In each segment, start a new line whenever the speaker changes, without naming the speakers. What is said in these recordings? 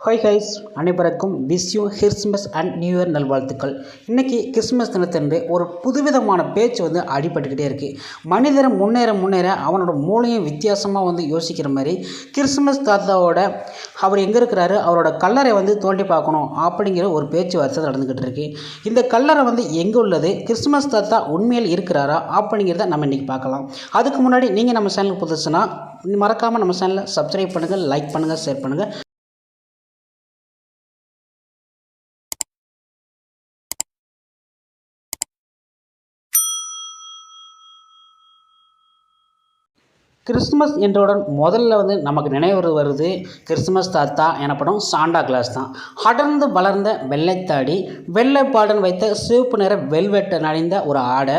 Hi guys அனைவருக்கும் wish you Christmas and new year நல்வாழ்த்துக்கள். இன்றைக்கி கிறிஸ்மஸ் தினத்தன்று ஒரு புதுவிதமான பேச்சு வந்து அடிபட்டுக்கிட்டே இருக்குது மனிதரை முன்னேற முன்னேற அவனோட மூளையும் வித்தியாசமாக வந்து யோசிக்கிற மாதிரி கிறிஸ்மஸ் தாத்தாவோட அவர் எங்கே இருக்கிறாரு அவரோட கல்லறை வந்து தோண்டி பார்க்கணும் அப்படிங்கிற ஒரு பேச்சுவார்த்தை நடந்துக்கிட்டு இருக்கு. இந்த கல்லறை வந்து எங்கே உள்ளது கிறிஸ்மஸ் தாத்தா உண்மையில் இருக்கிறாரா அப்படிங்கிறத நம்ம இன்றைக்கி பார்க்கலாம். அதுக்கு முன்னாடி நீங்கள் நம்ம சேனலுக்கு புதுசுனா மறக்காமல் நம்ம சேனலை சப்ஸ்கிரைப் பண்ணுங்கள் லைக் பண்ணுங்கள் ஷேர் பண்ணுங்கள் கிறிஸ்துமஸ் என்றவுடன் முதல்ல வந்து நமக்கு நினைவு வருது கிறிஸ்துமஸ் தாத்தா எனப்படும் சாண்டா கிளாஸ் தான். அடர்ந்து வளர்ந்த வெள்ளைத்தாடி வெள்ளைப்பாடன் வைத்த சிவப்பு நிற வெல்வெட்டை நடைந்த ஒரு ஆடை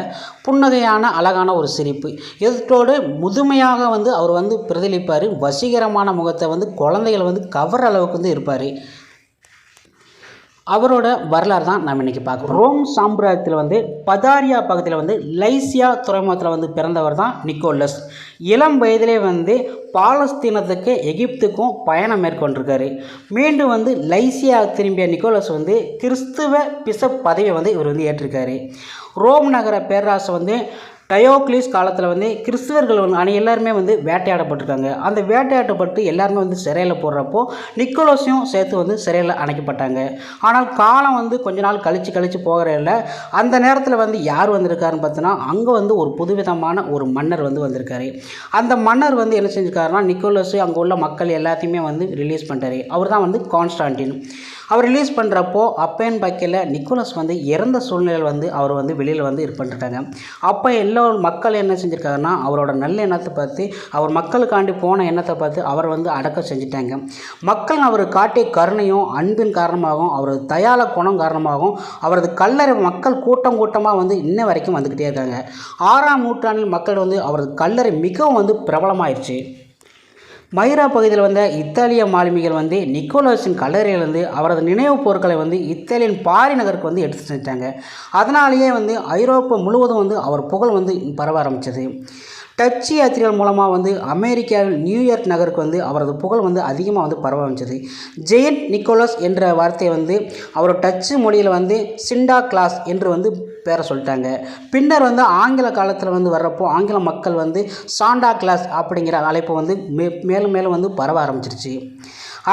புன்னகையான அழகான ஒரு சிரிப்பு. இதோடு முதுமையாக வந்து அவர் வந்து பிரதிலிப்பார் வசீகரமான முகத்தை வந்து குழந்தைகளை வந்து கவர் அளவுக்கு வந்து இருப்பார். அவரோட வரலாறு தான் நம்ம இன்றைக்கி பார்க்குறோம் ரோம் சாம்ராஜ்யத்தில் வந்து பதாரியா பகுதியில் வந்து லைசியா துறைமுகத்தில் வந்து பிறந்தவர் தான் நிக்கோலஸ். இளம் வயதிலே வந்து பாலஸ்தீனத்துக்கு எகிப்துக்கும் பயணம் மேற்கொண்டிருக்காரு. மீண்டும் வந்து லைசியா திரும்பிய நிக்கோலஸ் வந்து கிறிஸ்துவ பிசப் பதவியை வந்து இவர் வந்து ஏற்றிருக்காரு. ரோம் நகர பேரரசு வந்து டயோக்ளிஸ் காலத்தில் வந்து கிறிஸ்துவர்கள் வந்து அனை எல்லாருமே வந்து வேட்டையாடப்பட்டிருக்காங்க. அந்த வேட்டையாடப்பட்டு எல்லாருமே வந்து சிறையில் போடுறப்போ நிக்கோலோஸையும் சேர்த்து வந்து சிறையில் அணைக்கப்பட்டாங்க. ஆனால் காலம் வந்து கொஞ்ச நாள் கழித்து கழித்து போகிறதில்ல அந்த நேரத்தில் வந்து யார் வந்திருக்காருன்னு பார்த்தோன்னா அங்கே வந்து ஒரு புதுவிதமான ஒரு மன்னர் வந்து வந்திருக்காரு. அந்த மன்னர் வந்து என்ன செஞ்சிருக்காருன்னா நிக்கோலஸ் அங்கே உள்ள மக்கள் எல்லாத்தையுமே வந்து ரிலீஸ் பண்ணிட்டாரு. அவர் தான் வந்து கான்ஸ்டான்டின். அவர் ரிலீஸ் பண்ணுறப்போ அப்பேன் பக்கையில் நிக்கோலஸ் வந்து இறந்த சூழ்நிலையில் வந்து அவர் வந்து வெளியில் வந்து இது இருப்பிட்டுருக்காங்க அப்போ எல்லா மக்கள் என்ன செஞ்சுருக்காங்கன்னா அவரோட நல்ல எண்ணத்தை பார்த்து அவர் மக்களுக்காண்டி போன எண்ணத்தை பார்த்து அவர் வந்து அடக்கம் செஞ்சுட்டாங்க. மக்கள் அவர் காட்டிய கருணையும் அன்பின் காரணமாகவும் அவரது தயால குணம் காரணமாகவும் அவரது கல்லறை மக்கள் கூட்டம் கூட்டமாக வந்து இன்ன வரைக்கும் வந்துக்கிட்டே இருக்காங்க. ஆறாம் நூற்றாண்டில் மக்கள் வந்து அவரது கல்லறை மிகவும் வந்து பிரபலமாயிடுச்சு மைரா பகுதியில் வந்த இத்தாலிய மாலுமிகள் வந்து நிக்கோலஸின் கல்லறையிலிருந்து அவரது நினைவுப் பொருட்களை வந்து இத்தாலியன் பாரி நகருக்கு வந்து எடுத்து செஞ்சாங்க அதனாலேயே வந்து ஐரோப்பா முழுவதும் வந்து அவர் புகழ் வந்து பரவ ஆரம்பித்தது டச்சு யாத்திரைகள் மூலமாக வந்து அமெரிக்காவில் நியூயார்க் நகருக்கு வந்து அவரது புகழ் வந்து அதிகமாக வந்து பரவ ஆரம்பிச்சது. ஜெயண்ட் நிக்கோலஸ் என்ற வார்த்தையை வந்து அவர் டச்சு மொழியில் வந்து சிண்டா கிளாஸ் என்று வந்து பேரை சொல்லிட்டாங்க. பின்னர் வந்து ஆங்கில காலத்தில் வந்து வர்றப்போ ஆங்கில மக்கள் வந்து சாண்டா கிளாஸ் அப்படிங்கிற அழைப்பு வந்து மே மேலும் மேலும் வந்து பரவ ஆரம்பிச்சிருச்சு.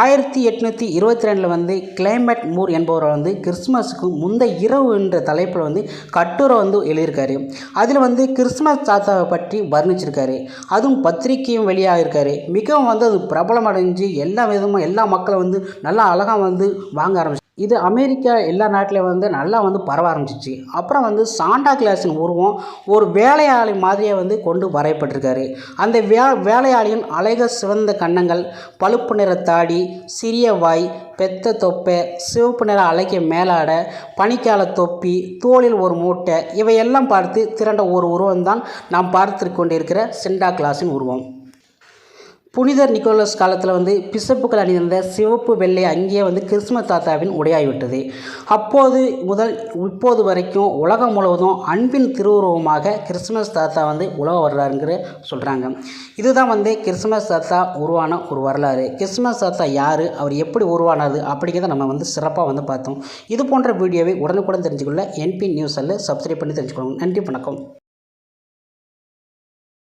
ஆயிரத்தி எட்நூற்றி இருபத்தி ரெண்டில் வந்து கிளைமேட் மூர் என்பவர் வந்து கிறிஸ்மஸுக்கு முந்த இரவு என்ற தலைப்பில் வந்து கட்டுரை வந்து எழுதியிருக்காரு. அதில் வந்து கிறிஸ்மஸ் தாத்தாவை பற்றி வர்ணிச்சிருக்காரு. அதுவும் பத்திரிக்கையும் வெளியாகிருக்காரு மிகவும் வந்து அது பிரபலமடைஞ்சு எல்லா விதமும் எல்லா மக்களும் வந்து நல்லா அழகாக வந்து வாங்க ஆரம்பிச்சு இது அமெரிக்கா எல்லா நாட்டிலையும் வந்து நல்லா வந்து பரவ ஆரம்பிச்சிச்சு. அப்புறம் வந்து சாண்டா கிளாஸின் உருவம் ஒரு வேலையாளி மாதிரியே வந்து கொண்டு வரையப்பட்டிருக்காரு. அந்த வே வேலையாளியின் அழக சிவந்த கன்னங்கள் பழுப்பு நிற தாடி சிறிய வாய் பெத்த தொப்பை சிவப்பு நிற அழகிய மேலாடை பனிக்கால தொப்பி தோளில் ஒரு மூட்டை இவையெல்லாம் பார்த்து திரண்ட ஒரு உருவம்தான் நாம் பார்த்து கொண்டிருக்கிற சென்டா கிளாஸின் உருவம். புனிதர் நிக்கோலஸ் காலத்தில் வந்து பிசப்புகள் அணிந்த சிவப்பு வெள்ளை அங்கேயே வந்து கிறிஸ்துமஸ் தாத்தாவின் உடையாகிவிட்டது. அப்போது முதல் இப்போது வரைக்கும் உலகம் முழுவதும் அன்பின் திருவுருவமாக கிறிஸ்துமஸ் தாத்தா வந்து உலக வரலாறுங்கிற சொல்கிறாங்க இதுதான் வந்து கிறிஸ்துமஸ் தாத்தா உருவான ஒரு வரலாறு. கிறிஸ்துமஸ் தாத்தா யார்? அவர் எப்படி உருவானது அப்படிங்கிறத நம்ம வந்து சிறப்பாக வந்து பார்த்தோம். இது போன்ற வீடியோவை உடனுக்குடன் தெரிஞ்சுக்கொள்ள என்பி நியூஸ் அல்ல சப்ஸ்கிரைப் பண்ணி தெரிஞ்சுக்கணும் நன்றி வணக்கம்.